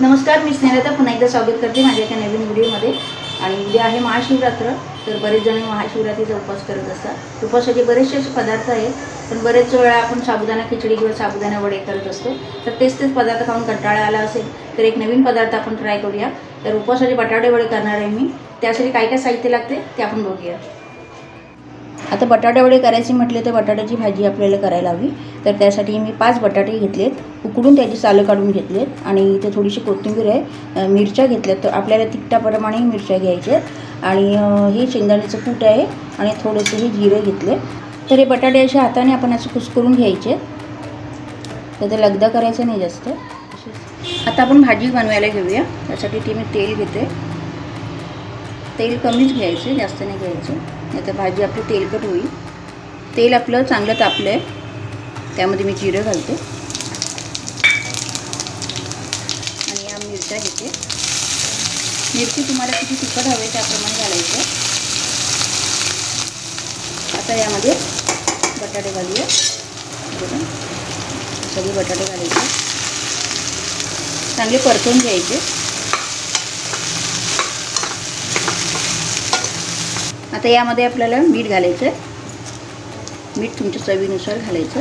नमस्कार मी स्नेहता पुन्हा एकदा स्वागत करते माझ्या एका नवीन व्हिडिओमध्ये. आणि उद्या आहे महाशिवरात्र तर बरेच जण महाशिवरात्रीचा उपवास करत असतात. उपवासाचे बरेचसे असे पदार्थ आहेत पण बरेच वेळा आपण साबुदाणा खिचडी किंवा साबुदाणा वडे करत असतो. तर तेच तेच पदार्थ खाऊन कंटाळा आला असेल तर एक नवीन पदार्थ आपण ट्राय करूया. तर उपवासाचे बटाटे वडे करणार आहे मी. त्यासाठी काय काय साहित्य लागते ते आपण बघूया. आता बटाटे वडे करायचे म्हटले तर बटाट्याची भाजी आपल्याला करायला हवी. तर त्यासाठी मी पाच बटाटे घेतलेत. उकडून त्याची सालं काढून घेतलेत आणि इथे थोडीशी कोथिंबीर आहे. मिरच्या घेतल्यात तर आपल्याला तिखटाप्रमाणे मिरच्या घ्यायच्या आहेत. आणि हे शेंगदाण्याचं कूट आहे आणि थोडेसे हे जिरे घेतले तर हे बटाटे अशा हाताने आपण असं कुसकरून घ्यायचे तर ते लगदा करायचं नाही जास्त. आता आपण भाजी बनवायला घेऊया. त्यासाठी ती मी तेल घेते. तेल कमीच घ्यायचे जास्त नाही घ्यायचं. नाही तर भाजी आपली तेलकट होईल. तेल आपलं चांगलं तापलं आहे त्यामध्ये मी जिरं घालते आणि या मिरच्या घेते. मिरची तुम्हाला किती तिखट हवे त्याप्रमाणे घालायचं. आता यामध्ये बटाटे घालूया. सगळे बटाटे घालायचे. चांगले परतून घ्यायचे. आता यामध्ये आपल्याला मीठ घालायचं आहे मीठ तुमच्या चवीनुसार घालायचं.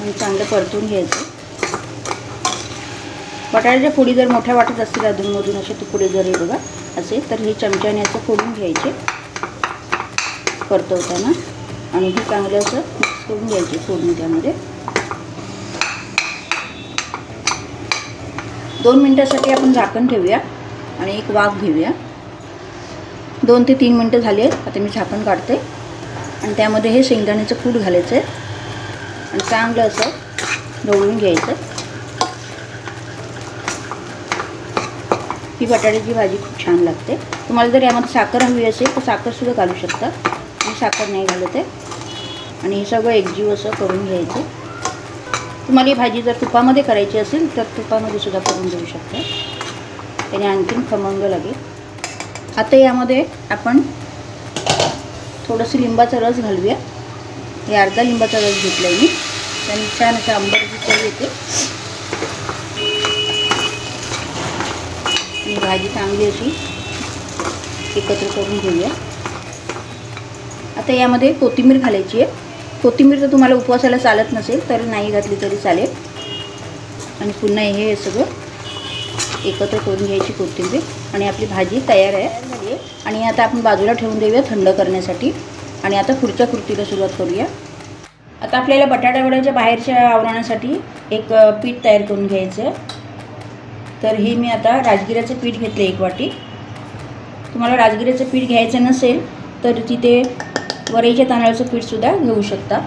आणि चांगलं परतून घ्यायचं. बटाट्याच्या फोडी जर मोठ्या वाटत असतील अधूनमधून असे तुकडे जर बघा असे तर हे चमच्याने असं फोडून घ्यायचे. परतवताना आणि हे चांगलं असं मिक्स करून घ्यायचे फोडणी त्यामध्ये. दोन मिनटासाठी आपण झाकण ठेवूया आणि एक वाफ घेऊया. दोन ते तीन मिनटं झाली आहेत. आता मी झाकण काढते. आणि त्यामध्ये हे शेंगदाण्याचं कूट घालायचं आहे आणि चांगलं असं ढवळून घ्यायचं. ही बटाट्याची भाजी खूप छान लागते. तुम्हाला जर यामध्ये साखर हवी असेल तर साखरसुद्धा घालू शकता. मी साखर नाही घालत. आहे आणि हे सगळं एकजीव असं करून घ्यायचं. तुम्हाला ही भाजी जर तुपामध्ये करायची असेल तर तुपामध्ये सुद्धा करून देऊ शकता. त्याने आणखीन खमंग लागेल. आता यामध्ये आपण थोडंसं लिंबाचा रस घालूया. हे अर्धा लिंबाचा रस घेतला आहे मी. त्याने छान असं आंबट चव येते. आणि भाजी चांगली अशी एकत्र करून घेऊया. आता यामध्ये कोथिंबीर घालायची आहे. कोथिंबीर तर तुम्हाला उपवासाला चालत नसेल तर नाही घातली तरी चालेल. आणि पुन्हा हे सगळं एकत्र करून घ्यायची कोथिंबीर. आणि आपली भाजी तयार आहे. झाली आहे आणि आता आपण बाजूला ठेवून देऊया थंड करण्यासाठी. आणि आता पुढच्या कृतीला सुरुवात करूया. आता आपल्याला बटाटा वड्याच्या बाहेरच्या आवरणासाठी एक पीठ तयार करून घ्यायचं आहे. तर हे मी आता राजगिऱ्याचं पीठ घेतलं एक वाटी. तुम्हाला राजगिऱ्याचं पीठ घ्यायचं नसेल तर तिथे वरईच्या तांदळाचं पीठसुद्धा घेऊ शकता.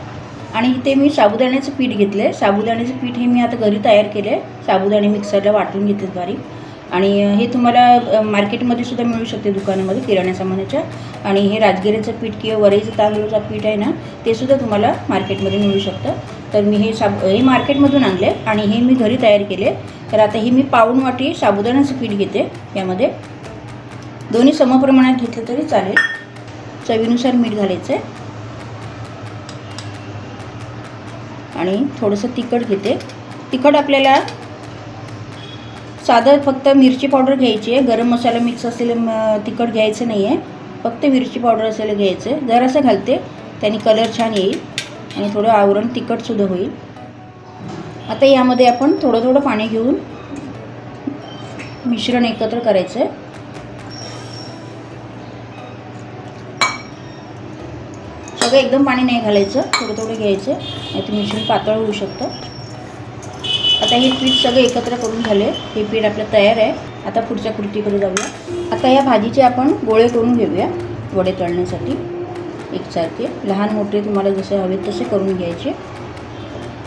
आणि इथे मी साबुदाण्याचं पीठ घेतलं आहे साबुदाण्याचं पीठ हे मी आता घरी तयार केलं आहे साबुदाणे मिक्सरला वाटून घेतले बारीक. आणि हे तुम्हाला मार्केटमध्ये सुद्धा मिळू शकते दुकानामध्ये किराणा सामानाच्या. आणि हे राजगिऱ्याचं पीठ किंवा वरईचं तांदूळचं पीठ आहे ना ते सुद्धा तुम्हाला मार्केटमध्ये मिळू शकतं. तर मी हे साब हे मार्केटमधून आणले आणि हे मी घरी तयार केले. तर आता हे मी पाऊण वाटी साबुदाण्याचं पीठ घेते. यामध्ये दोन्ही समप्रमाणात घेतलं तरी चालेल. चवीनुसार मीठ घालायचं आहे आणि थोडंसं तिखट घेते. तिखट आपल्याला साधं फक्त मिरची पावडर घ्यायची आहे. गरम मसाला मिक्स असलेलं म- तिखट घ्यायचं नाही आहे फक्त मिरची पावडर असलेलं घ्यायचं आहे जरासं घालते. त्याने कलर छान येईल. आणि थोडं आवरण तिखटसुद्धा होईल. आता यामध्ये आपण थोडं थोडं पाणी घेऊन मिश्रण एकत्र करायचं आहे सगळं एकदम पाणी नाही घालायचं थोडं थोडं घ्यायचं नाही तर मिश्रण पातळ होऊ शकतं. आता हे पीठ सगळं एकत्र करून झाले हे पीठ आपलं तयार आहे. आता पुढच्या कृतीकडे जाऊया. आता या भाजीचे आपण गोळे करून घेऊया वडे तळण्यासाठी. एकसारखे लहान मोठे तुम्हाला जसे हवे तसे करून घ्यायचे.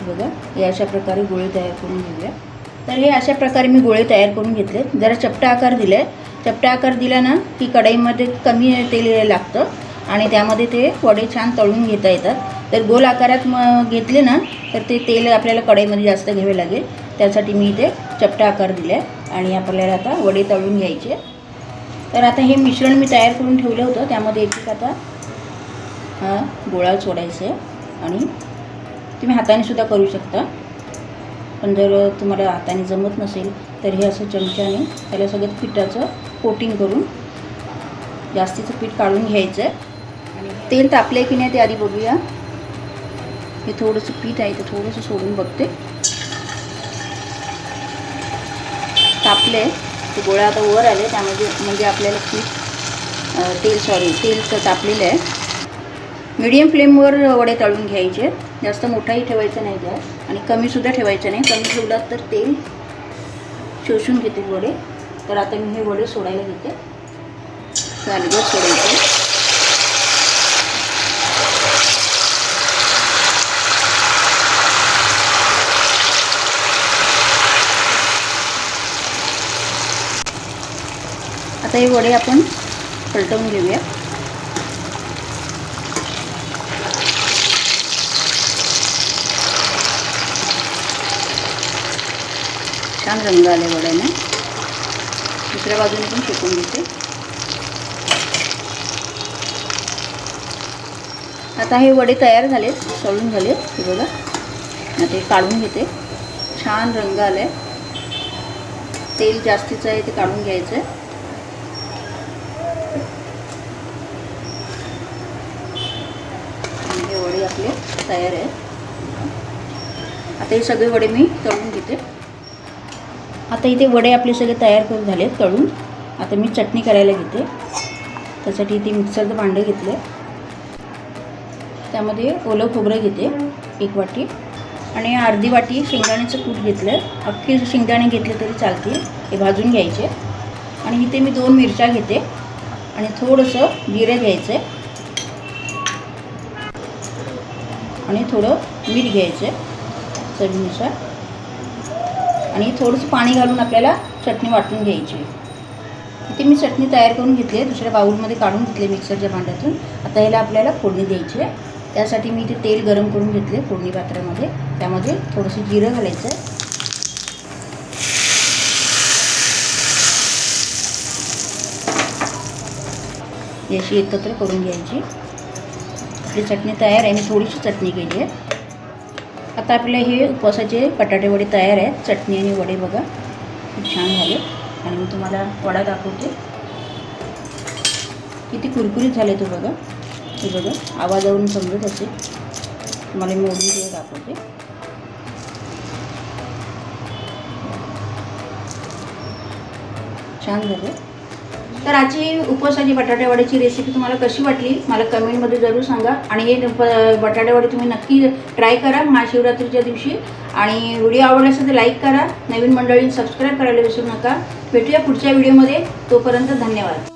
बघा हे अशा प्रकारे गोळे तयार करून घेऊया. तर हे अशा प्रकारे मी गोळे तयार करून घेतले. जरा चपटा आकार दिला आहे चपटा आकार दिला ना की कढईमध्ये कमी तेल लागतं आणि त्यामध्ये ते वडे छान तळून घेता येतात. तर गोल आकारात मग घेतले ना तर ते तेल आपल्याला कढईमध्ये जास्त घ्यावे लागेल. त्यासाठी मी इथे चपटा आकार दिला आहे आणि आपल्याला आता वडे तळून घ्यायचे. तर आता हे मिश्रण मी तयार करून ठेवलं होतं. त्यामध्ये एक एक आता हा गोळा सोडायचा आहे आणि तुम्ही हाताने सुद्धा करू शकता. पण जर तुम्हाला हाताने जमत नसेल तर हे असं चमच्याने त्याला सगळं पिठाचं कोटिंग करून जास्तीचं पीठ काढून घ्यायचं आणि तेल तापलं आहे की नाही ते आधी बघूया. हे थोडंसं पीठ आहे ते थोडंसं सोडून बघते. तापले ते गोळा आता वर आले त्यामध्ये म्हणजे आपल्याला पीठ तेल सॉरी तेल तर तापलेलं आहे. मीडियम फ्लेमवर वडे तळून घ्यायचे. जास्त मोठाही ठेवायचा नाही गॅस. आणि कमीसुद्धा ठेवायचं नाही. कमी ठेवला तर तेल शोषून घेते वडे. तर आता मी हे वडे सोडायला घेते. गालगत सोडायचे. आता हे वडे आपण पलटवून घेऊया. छान रंग आले वड्याने. दुसऱ्या बाजूने पण शिकून घेते. आता हे वडे तयार झालेत सळून झालेत हे बघा. आता हे काढून घेते. छान रंग आले. तेल जास्तीचं आहे ते काढून घ्यायचं आहे आणि हे वडे आपले तयार आहेत. आता हे सगळे वडे मी तळून घेते. आता इथे वडे आपले सगळे तयार करून झाले तळून. आता मी चटणी करायला घेते. त्यासाठी इथे मिक्सरचं भांडं घेतलं आहे त्यामध्ये ओलं खोबरं घेते एक वाटी. आणि अर्धी वाटी शेंगदाण्याचं कूट घेतलं आहे शेंगदाणे घेतले तरी चालतील हे भाजून घ्यायचे. आणि इथे मी दोन मिरच्या घेते. आणि थोडंसं जिरं घ्यायचं आणि थोडं मीठ घ्यायचं चवीनुसार. आणि थोडंसं पाणी घालून आपल्याला चटणी वाटून घ्यायची. आहे. इथे मी चटणी तयार करून घेतली आहे. दुसऱ्या बाऊलमध्ये काढून घेतली मिक्सरच्या भांड्यातून. आता याला आपल्याला फोडणी द्यायची आहे. त्यासाठी मी इथे तेल गरम करून घेतले फोडणी पात्रामध्ये. त्यामध्ये थोडंसं जिरं घालायचं आहे. ही अशी एकत्र करून घ्यायची. आपली चटणी तयार आहे. मी थोडीशी चटणी केली आहे. आता आपले हे उपवासाचे बटाटे वडे तयार आहेत. चटणी आणि वडे बघा. खूप छान झाले. आणि मी तुम्हाला वडा दाखवते. किती कुरकुरीत झाले तो बघा. हे बघा. आवाजावरून समजत असेल. तुम्हाला मी ओढून ते दाखवते. छान झाले. तर आजची उपवासाची बटाटे रेसिपी तुम्हाला कशी वाटली? मला कमेंटमध्ये जरूर सांगा. आणि हे ब- तुम्ही नक्की ट्राय करा महाशिवरात्रीच्या दिवशी. आणि व्हिडिओ आवडला असेल तर लाईक करा. नवीन मंडळी सबस्क्राईब करायला विसरू नका. भेटूया पुढच्या व्हिडिओमध्ये तोपर्यंत धन्यवाद.